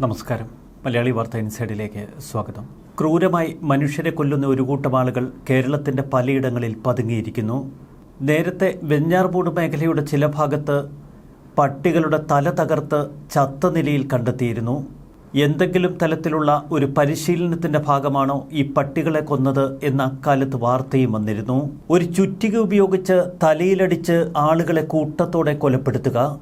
നമസ്കാരം. മലയാളി വാർത്ത ഇൻസൈഡിലേക്ക് സ്വാഗതം. ക്രൂരമായി മനുഷ്യരെ കൊല്ലുന്ന ഒരു കൂട്ടം ആളുകൾ കേരളത്തിന്റെ പലയിടങ്ങളിൽ പതുങ്ങിയിരിക്കുന്നു. നേരത്തെ വെഞ്ഞാർമൂട് മേഖലയുടെ ചില ഭാഗത്ത് പട്ടികളുടെ തല തകർത്ത് ചത്ത നിലയിൽ കണ്ടെത്തിയിരുന്നു. എന്തെങ്കിലും തലത്തിലുള്ള ഒരു പരിശീലനത്തിന്റെ ഭാഗമാണോ ഈ പട്ടികളെ കൊന്നത് എന്ന അക്കാലത്ത് വാർത്തയും വന്നിരുന്നു. ഒരു ചുറ്റിക ഉപയോഗിച്ച് തലയിലടിച്ച് ആളുകളെ കൂട്ടത്തോടെ കൊലപ്പെടുത്തുക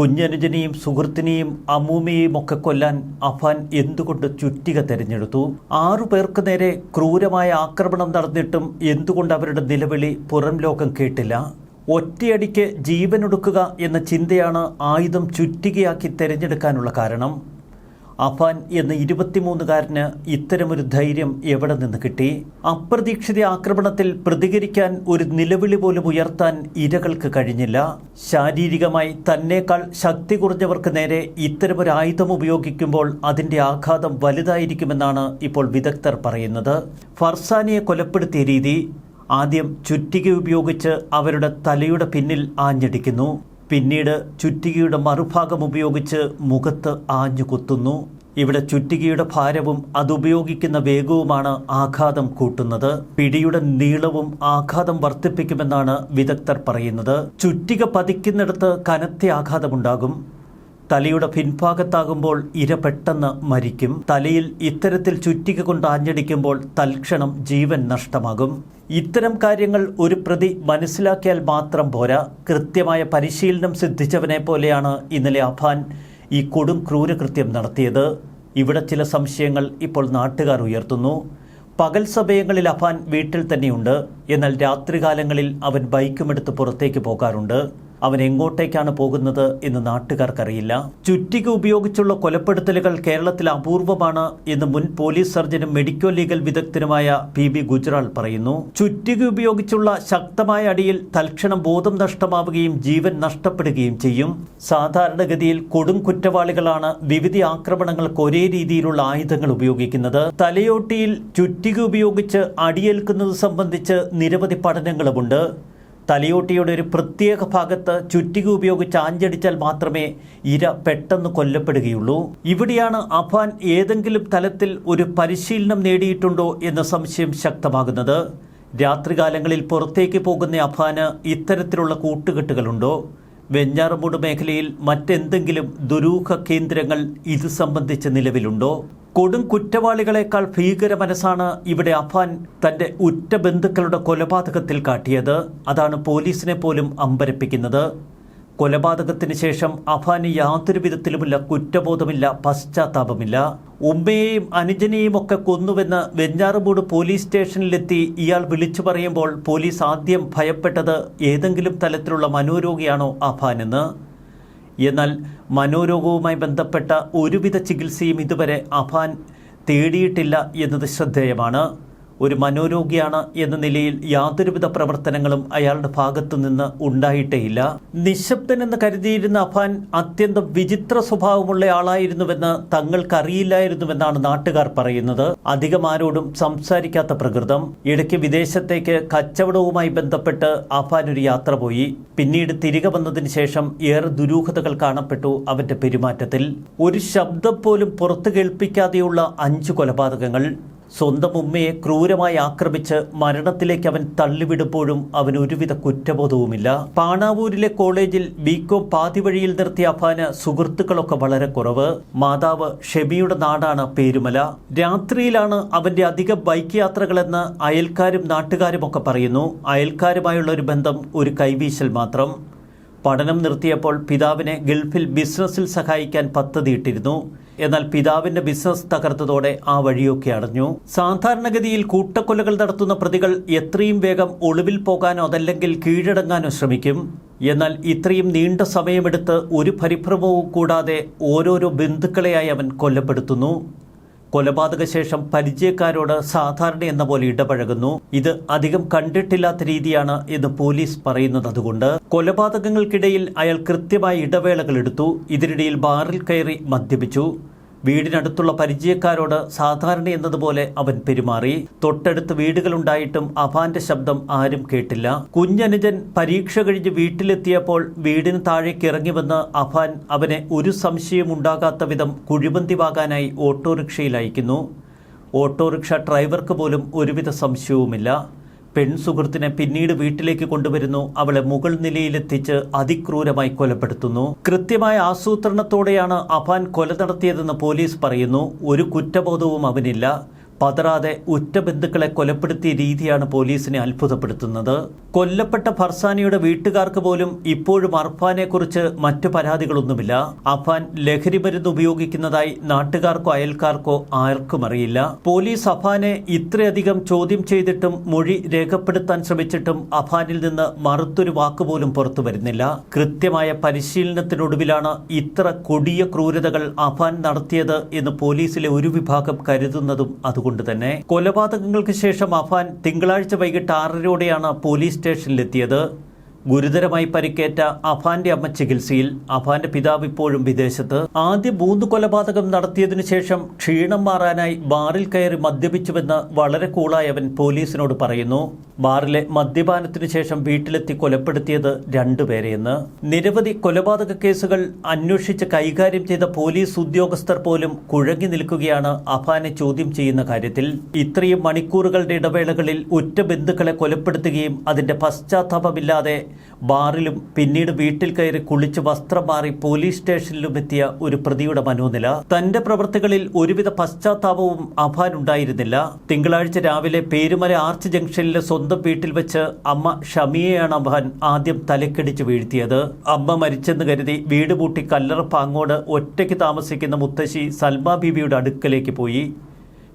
കുഞ്ഞനുജനെയും സുഹൃത്തിനെയും അമ്മൂമ്മയെയും ഒക്കെ കൊല്ലാൻ അഫാൻ എന്തുകൊണ്ട് ചുറ്റിക തെരഞ്ഞെടുത്തു? ആറു പേർക്ക് നേരെ ക്രൂരമായ ആക്രമണം നടന്നിട്ടും എന്തുകൊണ്ട് അവരുടെ നിലവിളി പുറം ലോകം കേട്ടില്ല? ഒറ്റയടിക്ക് ജീവനൊടുക്കുക എന്ന ചിന്തയാണ് ആയുധം ചുറ്റികയാക്കി തെരഞ്ഞെടുക്കാനുള്ള കാരണം. അഫാൻ എന്ന ഇരുപത്തിമൂന്നുകാരന് ഇത്തരമൊരു ധൈര്യം എവിടെ നിന്ന് കിട്ടി? അപ്രതീക്ഷിത ആക്രമണത്തിൽ പ്രതികരിക്കാൻ ഒരു നിലവിളി പോലും ഉയർത്താൻ ഇരകൾക്ക് കഴിഞ്ഞില്ല. ശാരീരികമായി തന്നേക്കാൾ ശക്തി കുറഞ്ഞവർക്ക് നേരെ ഇത്തരമൊരു ആയുധം ഉപയോഗിക്കുമ്പോൾ അതിന്റെ ആഘാതം വലുതായിരിക്കുമെന്നാണ് ഇപ്പോൾ വിദഗ്ധർ പറയുന്നത്. ഫർസാനിയെ കൊലപ്പെടുത്തിയ രീതി ആദ്യം ചുറ്റിക ഉപയോഗിച്ച് അവരുടെ തലയുടെ പിന്നിൽ ആഞ്ഞടിക്കുന്നു. പിന്നീട് ചുറ്റികയുടെ മറുഭാഗം ഉപയോഗിച്ച് മുഖത്ത് ആഞ്ഞു കുത്തുന്നു ഇവിടെ ചുറ്റികയുടെ ഭാരവും അതുപയോഗിക്കുന്ന വേഗവുമാണ് ആഘാതം കൂട്ടുന്നത്. പിടിയുടെ നീളവും ആഘാതം വർദ്ധിപ്പിക്കുമെന്നാണ് വിദഗ്ധർ പറയുന്നത്. ചുറ്റിക പതിക്കുന്നിടത്ത് കനത്ത ആഘാതമുണ്ടാകും. തലയുടെ പിൻഭാഗത്താകുമ്പോൾ ഇര പെട്ടെന്ന് മരിക്കും. തലയിൽ ഇത്തരത്തിൽ ചുറ്റിക കൊണ്ട് ആഞ്ഞടിക്കുമ്പോൾ തൽക്ഷണം ജീവൻ നഷ്ടമാകും. ഇത്തരം കാര്യങ്ങൾ ഒരു പ്രതി മനസ്സിലാക്കിയാൽ മാത്രം പോരാ. കൃത്യമായ പരിശീലനം സിദ്ധിച്ചവനെ പോലെയാണ് ഇന്നലെ അഫാൻ ഈ കൊടും ക്രൂരകൃത്യം നടത്തിയത്. ഇവിടെ ചില സംശയങ്ങൾ ഇപ്പോൾ നാട്ടുകാർ ഉയർത്തുന്നു. പകൽ സമയങ്ങളിൽ അഫാൻ വീട്ടിൽ തന്നെയുണ്ട്. എന്നാൽ രാത്രികാലങ്ങളിൽ അവൻ ബൈക്കുമെടുത്ത് പുറത്തേക്ക് പോകാറുണ്ട്. അവൻ എങ്ങോട്ടേക്കാണ് പോകുന്നത് എന്ന് നാട്ടുകാർക്കറിയില്ല. ചുറ്റിക ഉപയോഗിച്ചുള്ള കൊലപ്പെടുത്തലുകൾ കേരളത്തിൽ അപൂർവമാണ് എന്ന് മുൻ പോലീസ് സർജനും മെഡിക്കൽ ലീഗൽ വിദഗ്ധനുമായ പി ബി ഗുജറാൾ പറയുന്നു. ചുറ്റിക ഉപയോഗിച്ചുള്ള ശക്തമായ അടിയിൽ തൽക്ഷണം ബോധം നഷ്ടമാവുകയും ജീവൻ നഷ്ടപ്പെടുകയും ചെയ്യും. സാധാരണഗതിയിൽ കൊടും കുറ്റവാളികളാണ് വിവിധ ആക്രമണങ്ങൾക്ക് ഒരേ രീതിയിലുള്ള ആയുധങ്ങൾ ഉപയോഗിക്കുന്നത്. തലയോട്ടിയിൽ ചുറ്റിക ഉപയോഗിച്ച് അടിയേൽക്കുന്നത് സംബന്ധിച്ച് നിരവധി പഠനങ്ങളുമുണ്ട്. തലയോട്ടിയുടെ ഒരു പ്രത്യേക ഭാഗത്ത് ചുറ്റിക ഉപയോഗിച്ച് ആഞ്ചടിച്ചാൽ മാത്രമേ ഇര പെട്ടെന്ന് കൊല്ലപ്പെടുകയുള്ളൂ. ഇവിടെയാണ് അഫാൻ ഏതെങ്കിലും തലത്തിൽ ഒരു പരിശീലനം നേടിയിട്ടുണ്ടോ എന്ന സംശയം ശക്തമാകുന്നത്. രാത്രികാലങ്ങളിൽ പുറത്തേക്ക് പോകുന്ന അഫാന് ഇത്തരത്തിലുള്ള കൂട്ടുകെട്ടുകളുണ്ടോ? വെഞ്ഞാറമൂട് മേഖലയിൽ മറ്റെന്തെങ്കിലും ദുരൂഹ കേന്ദ്രങ്ങൾ ഇത് സംബന്ധിച്ച് നിലവിലുണ്ടോ? കൊടും കുറ്റവാളികളെക്കാൾ ഭീകര മനസ്സാണ് ഇവിടെ അഫാൻ തന്റെ ഉറ്റ ബന്ധുക്കളുടെ കൊലപാതകത്തിൽ കാട്ടിയത്. അതാണ് പോലീസിനെ പോലും അമ്പരപ്പിക്കുന്നത്. കൊലപാതകത്തിന് ശേഷം അഫാന് യാതൊരു വിധത്തിലുമില്ല കുറ്റബോധമില്ല പശ്ചാത്താപമില്ല. ഉമ്മയെയും അനുജനെയും ഒക്കെ കൊന്നുവെന്ന് വെഞ്ഞാറുമൂട് പോലീസ് സ്റ്റേഷനിലെത്തി ഇയാൾ വിളിച്ചു പറയുമ്പോൾ പോലീസ് ആദ്യം ഭയപ്പെട്ടത് ഏതെങ്കിലും തലത്തിലുള്ള മനോരോഗിയാണോ അഫാനെന്ന് എന്നാൽ മനോരോഗവുമായി ബന്ധപ്പെട്ട ഒരുവിധ ചികിത്സയും ഇതുവരെ അഫാൻ തേടിയിട്ടില്ല എന്നത് ശ്രദ്ധേയമാണ്. ഒരു മനോരോഗിയാണ് എന്ന നിലയിൽ യാതൊരുവിധ പ്രവർത്തനങ്ങളും അയാളുടെ ഭാഗത്തു നിന്ന് ഉണ്ടായിട്ടേയില്ല. നിശബ്ദനെന്ന് കരുതിയിരുന്ന അഫാൻ അത്യന്തം വിചിത്ര സ്വഭാവമുള്ള ആളായിരുന്നുവെന്ന് തങ്ങൾക്കറിയില്ലായിരുന്നുവെന്നാണ് നാട്ടുകാർ പറയുന്നത്. അധികം ആരോടും സംസാരിക്കാത്ത പ്രകൃതം. ഇടയ്ക്ക് വിദേശത്തേക്ക് കച്ചവടവുമായി ബന്ധപ്പെട്ട് അഫാൻ ഒരു യാത്ര പോയി. പിന്നീട് തിരികെ വന്നതിന് ശേഷം ഏറെ ദുരൂഹതകൾ കാണപ്പെട്ടു അവന്റെ പെരുമാറ്റത്തിൽ. ഒരു ശബ്ദം പോലും പുറത്തു കേൾപ്പിക്കാതെയുള്ള അഞ്ചു കൊലപാതകങ്ങൾ. സ്വന്തം ഉമ്മയെ ക്രൂരമായി ആക്രമിച്ച് മരണത്തിലേക്ക് അവൻ തള്ളിവിടുമ്പോഴും അവന് ഒരുവിധ കുറ്റബോധവുമില്ല. പാണാവൂരിലെ കോളേജിൽ ബികോം പാതിവഴിയിൽ നിർത്തിയ അഫാന് സുഹൃത്തുക്കളൊക്കെ വളരെ കുറവ്. മാതാവ് ഷെബിയുടെ നാടാണ് പേരുമല. രാത്രിയിലാണ് അവന്റെ അധിക ബൈക്ക് യാത്രകളെന്ന് അയൽക്കാരും നാട്ടുകാരും ഒക്കെ പറയുന്നു. അയൽക്കാരുമായുള്ള ഒരു ബന്ധം ഒരു കൈവീശൽ മാത്രം. പഠനം നിർത്തിയപ്പോൾ പിതാവിനെ ഗൾഫിൽ ബിസിനസ്സിൽ സഹായിക്കാൻ പദ്ധതിയിട്ടിരുന്നു. എന്നാൽ പിതാവിന്റെ ബിസിനസ് തകർത്തതോടെ ആ വഴിയൊക്കെ അടഞ്ഞു. സാധാരണഗതിയിൽ കൂട്ടക്കൊലകൾ നടത്തുന്ന പ്രതികൾ എത്രയും വേഗം ഒളിവിൽ പോകാനോ അതല്ലെങ്കിൽ കീഴടങ്ങാനോ ശ്രമിക്കും. എന്നാൽ ഇത്രയും നീണ്ട സമയമെടുത്ത് ഒരു പരിഭ്രമവും കൂടാതെ ഓരോരോ ബന്ധുക്കളെയായി അവൻ കൊല്ലപ്പെടുത്തുന്നു കൊലപാതക ശേഷം പരിചയക്കാരോട് സാധാരണ എന്ന പോലെ ഇടപഴകുന്നു. ഇത് അധികം കണ്ടിട്ടില്ലാത്ത രീതിയാണ് എന്ന് പോലീസ് പറയുന്നത് അതുകൊണ്ട്. കൊലപാതകങ്ങൾക്കിടയിൽ അയാൾ കൃത്യമായി ഇടവേളകൾ എടുത്തു. ഇതിനിടയിൽ ബാറിൽ കയറി മദ്യപിച്ചു. വീടിനടുത്തുള്ള പരിചയക്കാരോട് സാധാരണ എന്നതുപോലെ അവൻ പെരുമാറി. തൊട്ടടുത്ത് വീടുകളുണ്ടായിട്ടും അഫാന്റെ ശബ്ദം ആരും കേട്ടില്ല. കുഞ്ഞനുജൻ പരീക്ഷ കഴിഞ്ഞ് വീട്ടിലെത്തിയപ്പോൾ വീടിന് താഴേക്ക് ഇറങ്ങി വന്ന് അഫാൻ അവനെ ഒരു സംശയം ഉണ്ടാകാത്ത വിധം കുഴിമന്തിവാകാനായി ഓട്ടോറിക്ഷയിൽ അയക്കുന്നു. ഓട്ടോറിക്ഷ ഡ്രൈവർക്ക് പോലും ഒരുവിധ സംശയവുമില്ല. പെൺസുഹൃത്തിനെ പിന്നീട് വീട്ടിലേക്ക് കൊണ്ടുവരുന്നു. അവളെ മുകൾ നിലയിലെത്തിച്ച് അതിക്രൂരമായി കൊലപ്പെടുത്തുന്നു. കൃത്യമായ ആസൂത്രണത്തോടെയാണ് അഫാൻ കൊല നടത്തിയതെന്ന് പോലീസ് പറയുന്നു. ഒരു കുറ്റബോധവും അവനില്ല. പതറാതെ ഉറ്റ ബന്ധുക്കളെ കൊലപ്പെടുത്തിയ രീതിയാണ് പോലീസിനെ അത്ഭുതപ്പെടുത്തുന്നത്. കൊല്ലപ്പെട്ട ഫർസാനിയുടെ വീട്ടുകാർക്ക് പോലും ഇപ്പോഴും അർഫാനെക്കുറിച്ച് മറ്റു പരാതികളൊന്നുമില്ല. അഫാൻ ലഹരി മരുന്ന് ഉപയോഗിക്കുന്നതായി നാട്ടുകാർക്കോ അയൽക്കാർക്കോ ആർക്കും അറിയില്ല. പോലീസ് അഫാനെ ഇത്രയധികം ചോദ്യം ചെയ്തിട്ടും മൊഴി രേഖപ്പെടുത്താൻ ശ്രമിച്ചിട്ടും അഫാനിൽ നിന്ന് മറുത്തൊരു വാക്കുപോലും പുറത്തു വരുന്നില്ല. കൃത്യമായ പരിശീലനത്തിനൊടുവിലാണ് ഇത്ര കൊടിയ ക്രൂരതകൾ അഫാൻ നടത്തിയത് എന്ന് പോലീസിലെ ഒരു വിഭാഗം കരുതുന്നതും അതുകൊണ്ട് തന്നെ കൊലപാതകങ്ങൾക്ക് ശേഷം അഫാൻ തിങ്കളാഴ്ച വൈകിട്ട് ആറരയോടെയാണ് പോലീസ് സ്റ്റേഷനിലെത്തിയത്. ഗുരുതരമായി പരിക്കേറ്റ അഫാന്റെ അമ്മ ചികിത്സയിൽ അഫാന്റെ പിതാവ് ഇപ്പോഴും വിദേശത്ത്. ആദ്യ മൂന്ന് കൊലപാതകം നടത്തിയതിനു ശേഷം ക്ഷീണം മാറാനായി ബാറിൽ കയറി മദ്യപിച്ചുവെന്ന് വളരെ കൂളായവൻ പോലീസിനോട് പറയുന്നു. ബാറിലെ മദ്യപാനത്തിനു ശേഷം വീട്ടിലെത്തി കൊലപ്പെടുത്തിയത് രണ്ടുപേരെയെന്ന് നിരവധി കൊലപാതക കേസുകൾ അന്വേഷിച്ച് കൈകാര്യം ചെയ്ത പോലീസ് ഉദ്യോഗസ്ഥർ പോലും കുഴങ്ങി നിൽക്കുകയാണ് അഫാനെ ചോദ്യം ചെയ്യുന്ന കാര്യത്തിൽ. ഇത്രയും മണിക്കൂറുകളുടെ ഇടവേളകളിൽ ഉറ്റ ബന്ധുക്കളെ കൊലപ്പെടുത്തുകയും അതിന്റെ പശ്ചാത്താപമില്ലാതെ ബാറിലും പിന്നീട് വീട്ടിൽ കയറി കുളിച്ച് വസ്ത്രം മാറി പോലീസ് സ്റ്റേഷനിലും എത്തിയ ഒരു പ്രതിയുടെ മനോനില. തന്റെ പ്രവൃത്തികളിൽ ഒരുവിധ പശ്ചാത്താപവും അഫാൻ ഉണ്ടായിരുന്നില്ല. തിങ്കളാഴ്ച രാവിലെ പേരുമല ആർച്ച് ജംഗ്ഷനിലെ സ്വന്തം വീട്ടിൽ വെച്ച് അമ്മ ഷമിയെയാണ് അഫാൻ ആദ്യം തലക്കടിച്ച് വീഴ്ത്തിയത്. അമ്മ മരിച്ചെന്ന് കരുതി വീട് പൂട്ടി കല്ലറ പാങ്ങോട് ഒറ്റയ്ക്ക് താമസിക്കുന്ന മുത്തശ്ശി സൽമ ബീവിയുടെ അടുക്കലേക്ക് പോയി.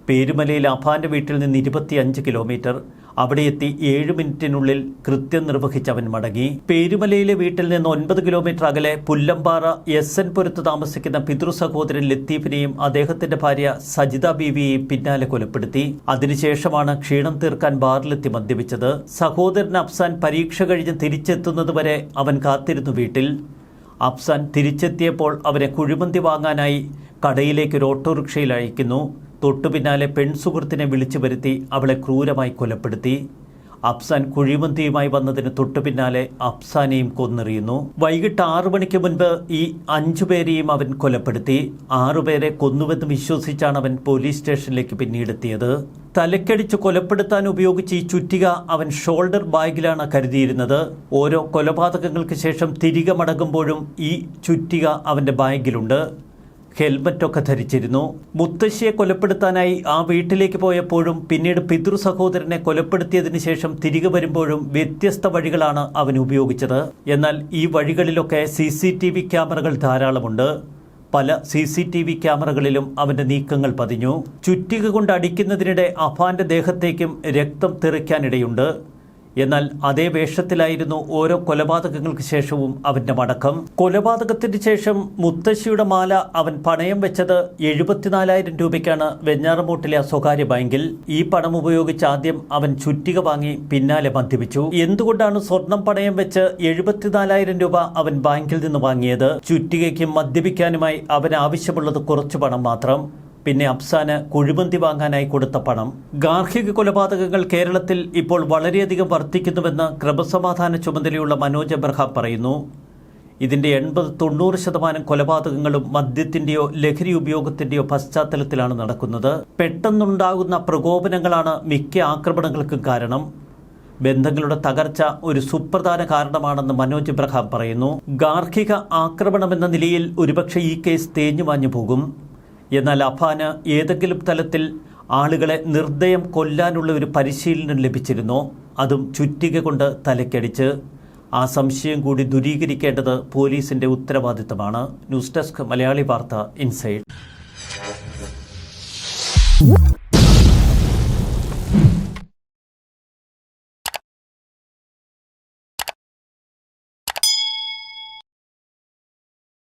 പേരുമലയിൽ അഭാന്റെ വീട്ടിൽ നിന്ന് ഇരുപത്തിയഞ്ച് കിലോമീറ്റർ. അവിടെ എത്തി ഏഴ് മിനിറ്റിനുള്ളിൽ കൃത്യം നിർവഹിച്ചവൻ മടങ്ങി. പേരുമലയിലെ വീട്ടിൽ നിന്ന് ഒൻപത് കിലോമീറ്റർ അകലെ പുല്ലമ്പാറ എസ് എൻ പുരത്ത് താമസിക്കുന്ന പിതൃ സഹോദരൻ ലത്തീഫിനെയും അദ്ദേഹത്തിന്റെ ഭാര്യ സജിത ബീവിയെയും പിന്നാലെ കൊലപ്പെടുത്തി. അതിനുശേഷമാണ് ക്ഷീണം തീർക്കാൻ ബാറിലെത്തി മദ്യപിച്ചത്. സഹോദരൻ അഫ്സാൻ പരീക്ഷ കഴിഞ്ഞ് തിരിച്ചെത്തുന്നതുവരെ അവൻ കാത്തിരുന്നു വീട്ടിൽ. അഫ്സാൻ തിരിച്ചെത്തിയപ്പോൾ അവരെ കുഴിമന്തി വാങ്ങാനായി കടയിലേക്ക് ഒരു ഓട്ടോറിക്ഷയിൽ അയക്കുന്നു. തൊട്ടു പിന്നാലെ പെൺസുഹൃത്തിനെ വിളിച്ചു വരുത്തി അവളെ ക്രൂരമായി കൊലപ്പെടുത്തി. അഫ്സാൻ കുഴിമന്തിയുമായി വന്നതിന് തൊട്ടു പിന്നാലെ അഫ്സാനെയും കൊന്നെറിയുന്നു. വൈകിട്ട് ആറു മണിക്ക് മുൻപ് ഈ അഞ്ചുപേരെയും അവൻ കൊലപ്പെടുത്തി. ആറുപേരെ കൊന്നുവെന്ന് വിശ്വസിച്ചാണ് അവൻ പോലീസ് സ്റ്റേഷനിലേക്ക് പിന്നീടെത്തിയത്. തലക്കടിച്ച് കൊലപ്പെടുത്താൻ ഉപയോഗിച്ച ഈ ചുറ്റിക അവൻ ഷോൾഡർ ബാഗിലാണ് കരുതിയിരുന്നത്. ഓരോ കൊലപാതകങ്ങൾക്ക് ശേഷം തിരികെ മടങ്ങുമ്പോഴും ഈ ചുറ്റിക അവന്റെ ബാഗിലുണ്ട്. ഹെൽമറ്റൊക്കെ ധരിച്ചിരുന്നു. മുത്തശ്ശിയെ കൊലപ്പെടുത്താനായി ആ വീട്ടിലേക്ക് പോയപ്പോഴും പിന്നീട് പിതൃ സഹോദരനെ കൊലപ്പെടുത്തിയതിനു ശേഷം തിരികെ വരുമ്പോഴും വ്യത്യസ്ത വഴികളാണ് അവൻ ഉപയോഗിച്ചത്. എന്നാൽ ഈ വഴികളിലൊക്കെ സി സി ടി വി ക്യാമറകൾ ധാരാളമുണ്ട്. പല സി സി ടി വി ക്യാമറകളിലും അവന്റെ നീക്കങ്ങൾ പതിഞ്ഞു. ചുറ്റിക കൊണ്ട് അടിക്കുന്നതിനിടെ അഫാന്റെ ദേഹത്തേക്കും രക്തം തെറിക്കാനിടയുണ്ട്. എന്നാൽ അതേ വേഷത്തിലായിരുന്നു ഓരോ കൊലപാതകങ്ങൾക്ക് ശേഷവും അവന്റെ മടക്കം. കൊലപാതകത്തിന് ശേഷം മുത്തശ്ശിയുടെ മാല അവൻ പണയം വെച്ചത് എഴുപത്തിനാലായിരം രൂപയ്ക്കാണ് വെഞ്ഞാറമൂട്ടിലെ സ്വകാര്യ ബാങ്കിൽ. ഈ പണം ഉപയോഗിച്ച് ആദ്യം അവൻ ചുറ്റിക വാങ്ങി പിന്നാലെ മദ്യപിച്ചു. എന്തുകൊണ്ടാണ് സ്വർണം പണയം വെച്ച് എഴുപത്തിനാലായിരം രൂപ അവൻ ബാങ്കിൽ നിന്ന് വാങ്ങിയത്? ചുറ്റികയ്ക്കും മദ്യപിക്കാനുമായി അവൻ ആവശ്യമുള്ളത് കുറച്ചു പണം മാത്രം. പിന്നെ അഫ്സാന് കുഴിമന്തി വാങ്ങാനായി കൊടുത്ത പണം. ഗാർഹിക കൊലപാതകങ്ങൾ കേരളത്തിൽ ഇപ്പോൾ വളരെയധികം വർദ്ധിക്കുന്നുവെന്ന് ക്രമസമാധാന ചുമതലയുള്ള മനോജ് എബ്രഹാം പറയുന്നു. ഇതിന്റെ എൺപത് തൊണ്ണൂറ് ശതമാനം കൊലപാതകങ്ങളും മദ്യത്തിന്റെയോ ലഹരി ഉപയോഗത്തിന്റെയോ പശ്ചാത്തലത്തിലാണ് നടക്കുന്നത്. പെട്ടെന്നുണ്ടാകുന്ന പ്രകോപനങ്ങളാണ് മിക്ക ആക്രമണങ്ങൾക്കും കാരണം. ബന്ധങ്ങളുടെ തകർച്ച ഒരു സുപ്രധാന കാരണമാണെന്ന് മനോജ് എബ്രഹാം പറയുന്നു. ഗാർഹിക ആക്രമണമെന്ന നിലയിൽ ഒരുപക്ഷെ ഈ കേസ് തേഞ്ഞു മാഞ്ഞു പോകും എന്നാൽ അഫാന് ഏതെങ്കിലും തലത്തിൽ ആളുകളെ നിർദ്ദയം കൊല്ലാനുള്ള ഒരു പരിശീലനം ലഭിച്ചിരുന്നോ? അതും ചുറ്റിക കൊണ്ട് തലക്കടിച്ച്. ആ സംശയം കൂടി ദുരീകരിക്കേണ്ടത് പോലീസിന്റെ ഉത്തരവാദിത്തമാണ്. ന്യൂസ് ഡെസ്ക് മലയാളി വാർത്ത ഇൻസൈഡ്.